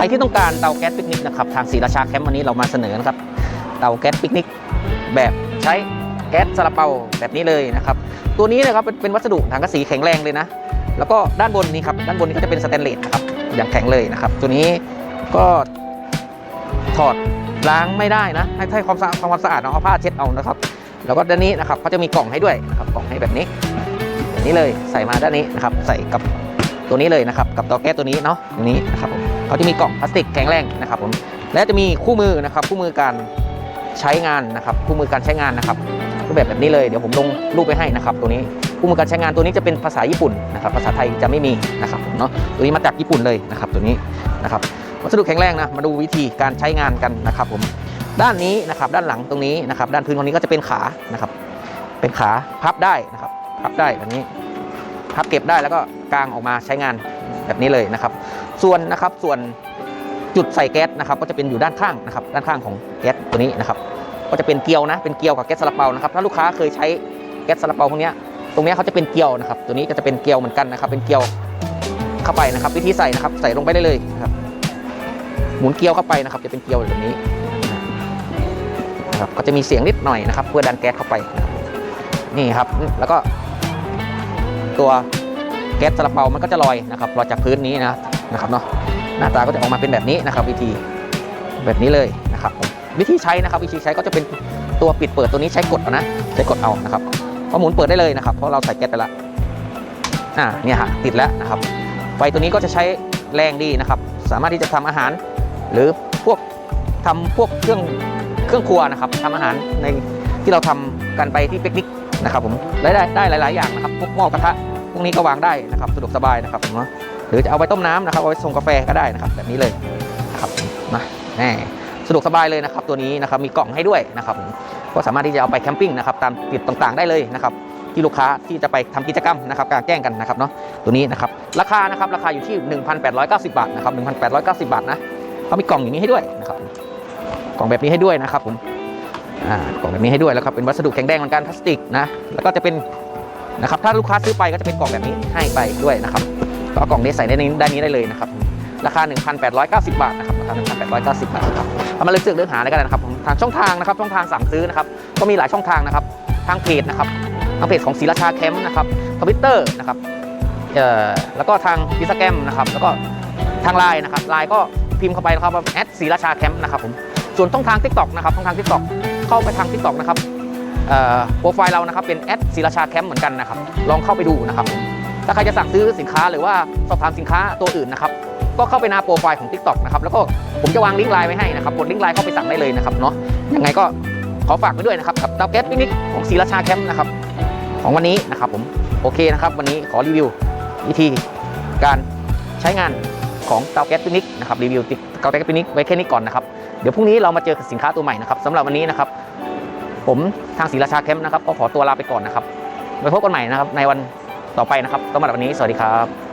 ครที่ต้องการเตาแก๊สปิกนิกนะครับทางศรีราชาแคมป์วันนี้เรามาเสนอนะครับเตาแก๊สปิกนิกแบบใช้แก๊สซาลาเปาแบบนี้เลยนะครับตัวนี้นะครับเป็นวัสดุถังกระสีแข็งแรงเลยนะ แล้วก็ด้านบนนี้ครับด้านบนนี้ก็จะเป็นสแตนเลสนะครับอย่างแข็งเลยนะครับ ตัวนี้ก็ถอดล้างไม่ได้นะ ให้ให้ความสะอาดความสะอาดเอาผ้าเช็ดเอานะครับ แล้วก็ด้านนี้นะครับเขาจะมีกล่องให้ด้วยนะครับกล่องให้แบบนี้แบบนี้เลยใส่มาด้านนี้นะครับ ใส่กับตัวนี้เลยนะครับ กับเตาแก๊สตัวนี้เนาะตัวนี้นะครับผม เขาจะมีกล่องพลาสติกแข็งแรงนะครับผมและจะมีคู่มือนะครับคู่มือการใช้งานนะครับคู่มือการใช้งานนะครับรูปแบบแบบนี้เลยเดี๋ยวผมลงรูปไปให้นะครับ ตัวนี้คู่มือการใช้งานตัวนี้จะเป็นภาษาญี่ปุ่นนะครับภาษาไทยจะไม่มีนะครับผมเนาะตัวนี้มาจากญี่ปุ่นเลยนะครับตัวนี้นะครับวัสดุแข็งแรงนะมาดูวิธีการใช้งานกันนะครับผมด้านนี้นะครับด้านหลังตรงนี้นะครับด้านพื้นตรงนี้ก็จะเป็นขานะครับเป็นขาพับได้นะครับพับได้แบบนี้พับเก็บได้แล้วก็กางออกมาใช้งาน แบบนี้เลยนะครับ ส่วนนะครับส่วนจุดใส่แก๊สนะครับ ก็จะเป็นอยู่ด้านข้างนะครับ ด้านข้างของแก๊สตัวนี้นะครับ ก็จะเป็นเกลียวนะ เป็นเกลียวกับแก๊สซาลาเปานะครับ ถ้าลูกค้าเคยใช้แก๊สซาลาเปาพวกนี้ตรงนี้เขาจะเป็นเกลียวนะครับ ตัวนี้ก็จะเป็นเกลียวเหมือนกันนะครับ เป็นเกลียวเข้าไปนะครับ วิธีใส่นะครับ ใส่ลงไปได้เลยครับ หมุนเกลียวเข้าไปนะครับ จะเป็นเกลียวแบบนี้นะครับก็จะมีเสียงนิดหน่อยนะครับ เพื่อดันแก๊สเข้าไป นี่ครับ แล้วก็ตัว แก๊สซาลาเปามันก็จะลอยนะครับลอยจากพื้นนี้นะนะครับเนาะหน้าตาก็จะออกมาเป็นแบบนี้นะครับ วิธีแบบนี้เลยนะครับวิธีใช้นะครับ วิธีใช้ก็จะเป็นตัวปิดเปิดตัวนี้ใช้กดนะใช้กดเอานะครับพอหมุนเปิดได้เลยนะครับ เพราะเราใส่แก๊สไปละอ่าเนี่ยฮะติดแล้วนะครับ ไฟตัวนี้ก็จะใช้แรงดีนะครับ สามารถที่จะทำอาหาร หรือพวกทำพวกเครื่องเครื่องครัวนะครับทำอาหารในที่เราทำกันไปที่ปิกนิกนะครับผมได้ได้ได้หลาย ๆ อย่างนะครับพวกหม้อกระทะ วกนี้ก็วางได้นะครับสะดวกสบายนะครับเนาะหรือจะเอาไปต้มน้ำนะครับเอาไปส่งกาแฟก็ได้นะครับ แบบนี้เลยนะครับนะแน่สะดวกสบายเลยนะครับตัวนี้นะครับมีกล่องให้ด้วยนะครับก็สามารถที่จะเอาไปแคมปิ้งนะครับตามจุดต่างๆ ได้เลยนะครับที่ลูกค้าที่จะไปทำกิจกรรมนะครับกลางแจ้งกันนะครับเนาะตัวนี้นะครับราคานะครับราคาอยู่ที่ 1,890 บาทนะครับ1,890 บาทนะเขามีกล่องอย่างนี้ให้ด้วยนะครับกล่องแบบนี้ให้ด้วยนะครับผมอ่ากล่องแบบนี้ให้ด้วยแล้วครับเป็นวัสดุแข็งแรงเหมือนกันพลาสติกนะแล้วก็จะเป็น นะครับถ้าลูกค้าซื้อไปก็จะเป็นกล่องแบบนี้ให้ไปด้วยนะครับก็เอากล่องนี้ใส่ในนี้ด้านนี้ได้เลยนะครับราคา 1,890 บาทนะครับราคา 1,890 บาทครับเอามาเลือกซื้อเลือกหาแล้กันนะครับทางช่องทางนะครับช่องทางสั่งซื้อนะครับก็มีหลายช่องทางนะครับทางเพจนะครับทางเพจของศรีราชาแคมป์นะครับทวิตเตอร์นะครับเอ่อแล้วก็ทางอินสตาแกรมนะครับแล้วก็ทางไลน์นะครับไลน์ก็พิมพ์เข้าไปนะครับว่าแอดศรีราชาแคมป์นะครับผมส่วนช่องทาง TikTok นะครับช่องทาง TikTok เข้าไปทาง TikTok นะครับ โปรไฟล์เรานะครับเป็นแอดศิราชาแคมป์เหมือนกันนะครับ ลองเข้าไปดูนะครับ ถ้าใครจะสั่งซื้อสินค้าหรือว่าสอบถามสินค้าตัวอื่นนะครับ ก็เข้าไปหน้าโปรไฟล์ของ TikTok นะครับ แล้วก็ผมจะวางลิงก์ไลน์ไว้ให้นะครับกดลิงก์ไลน์เข้าไปสั่งได้เลยนะครับเนาะ ยังไงก็ขอฝากไว้ด้วยนะครับกับเตาแก๊สปิกนิกของศิราชาแคมป์นะครับของวันนี้นะครับผม โอเคนะครับ วันนี้ขอรีวิววิธีการใช้งานของเตาแก๊สปิกนิกนะครับรีวิวเตาแก๊สปิกนิกไว้แค่นี้ก่อนนะครับ เดี๋ยวพรุ่งนี้เรามาเจอสินค้าตัวใหม่นะครับสำหรับวันนี้นะครับ ผมทางศรีราชาแคมป์นะครับก็ขอตัวลาไปก่อนนะครับไว้พบกันใหม่นะครับในวันต่อไปนะครับสำหรับวันนี้สวัสดีครับ